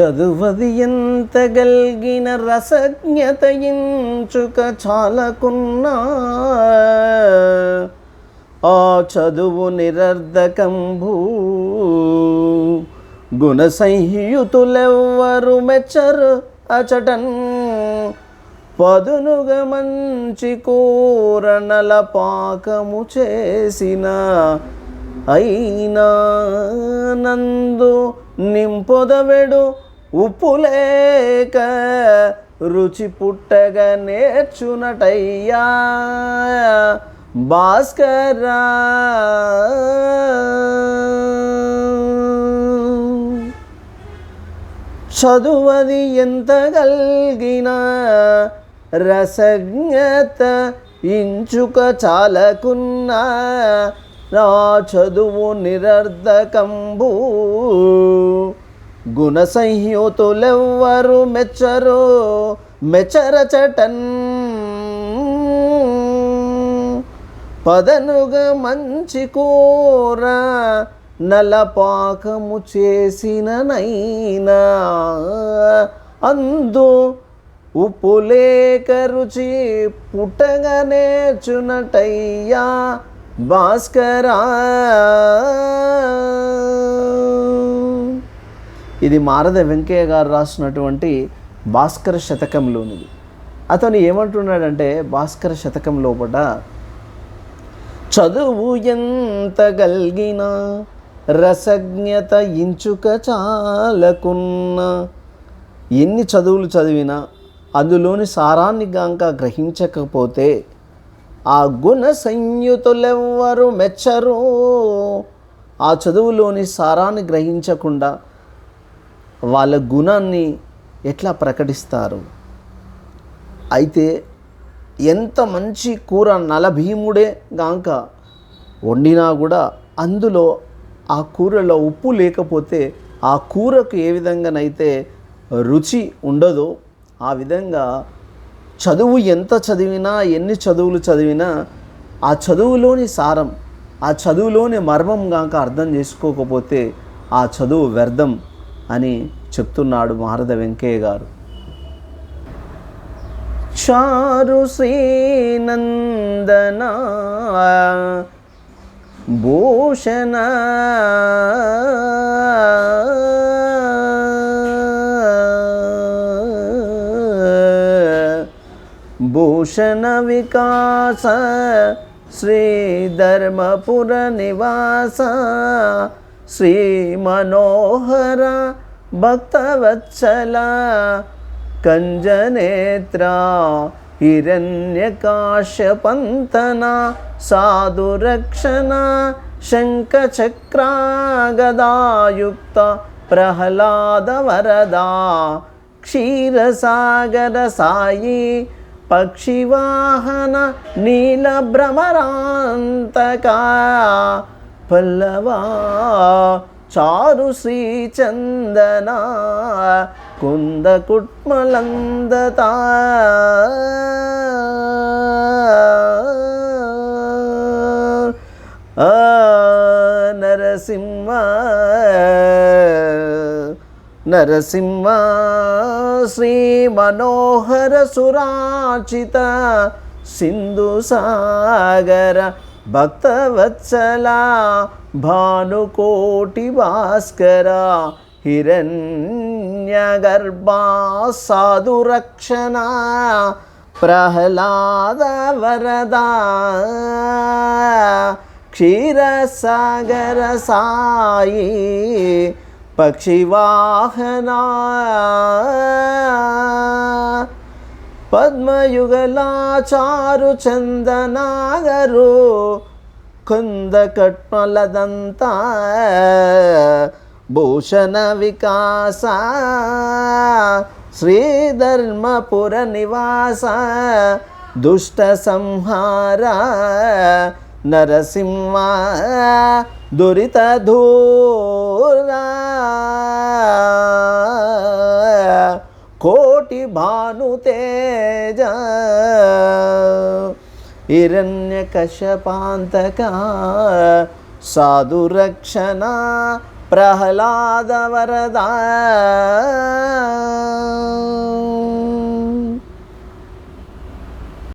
చదువది ఎంత గల్గిన రసజ్ఞత ఇంచుక చాలకున్నా? ఆ చదువు నిరర్ధకంభూ గుణ సంయుతులెవ్వరు మెచ్చరు అచటన్? పదునుగ మంచి కూరణల పాకము చేసిన అయినా నందు నింపొదవెడు ఉప్పు లేక రుచి పుట్టగా నేర్చునటయ్యా. భాస్కరా. చదువది ఎంత కలిగిన రసజ్ఞత ఇంచుక చాలకున్నా నా చదువు నిరర్ధకంబు. గుణ సంయుతులెవ్వరు మెచ్చరు మెచ్చరచటన్ పదనుగ మంచి కూర నలపాకము చేసిన నైనా. అందు ఉప్పు లేక రుచి పుట్టగా నేర్చునటయ్యా భాస్కరా. ఇది మారద వెంకయ్య గారు రాసినటువంటి భాస్కర శతకంలోనిది అతను ఏమంటున్నాడంటే భాస్కర శతకం లోపట చదువు ఎంత గల్గిన రసజ్ఞత ఇంచుక చాలకున్న ఎన్ని చదువులు చదివినా అందులోని సారాన్ని గాంక గ్రహించకపోతే ఆ గుణ సంయుతులెవ్వరు మెచ్చరు. ఆ చదువులోని సారాన్ని గ్రహించకుండా వాళ్ళ గుణాన్ని ఎట్లా ప్రకటిస్తారు? అయితే ఎంత మంచి కూర నలభీముడే గాంక వండినా కూడా అందులో ఆ కూరలో ఉప్పు లేకపోతే ఆ కూరకు ఏ విధంగానైతే రుచి ఉండదో ఆ విధంగా చదువు ఎంత చదివినా ఎన్ని చదువులు చదివినా ఆ చదువులోని సారం ఆ చదువులోని మర్మం గాక అర్థం చేసుకోకపోతే ఆ చదువు వ్యర్థం. అని చెప్తున్నాడు మారద వెంకయ్య గారు. చారు శ్రీనందన భూషణ భూషణ వికాస శ్రీధర్మపుర నివాస శ్రీ మనోహర భక్తవత్సల కంజనేత్ర హిరణ్యకాశ్యపంతన సాధురక్షణ శంఖచక్రాగదాయుక్త ప్రహ్లాద వరదా క్షీరసాగర సాయి పక్షివాహన నీలభ్రమరాంతకా పల్లవా చారు శ్రీచందన కుంద కుట్మలందత ఆ నరసింహ నరసింహ శ్రీ మనోహర సురాచిత సింధు సాగర భక్తవత్సల భానుకోటి భాస్కర హిరణ్యగర్భా సాధురక్షణ ప్రహ్లాద వరదా క్షీరసాగర సాయి పక్షివాహనా పద్మయుగలాచారు చందనాగరు కుంద కట్మలదంత భూషణ వికాస శ్రీధర్మపుర నివాస దుష్ట సంహార నరసింహ కోటి భానుతేజ. హిరణ్యకశపాంతక సాధురక్షణ ప్రహ్లాద వరదా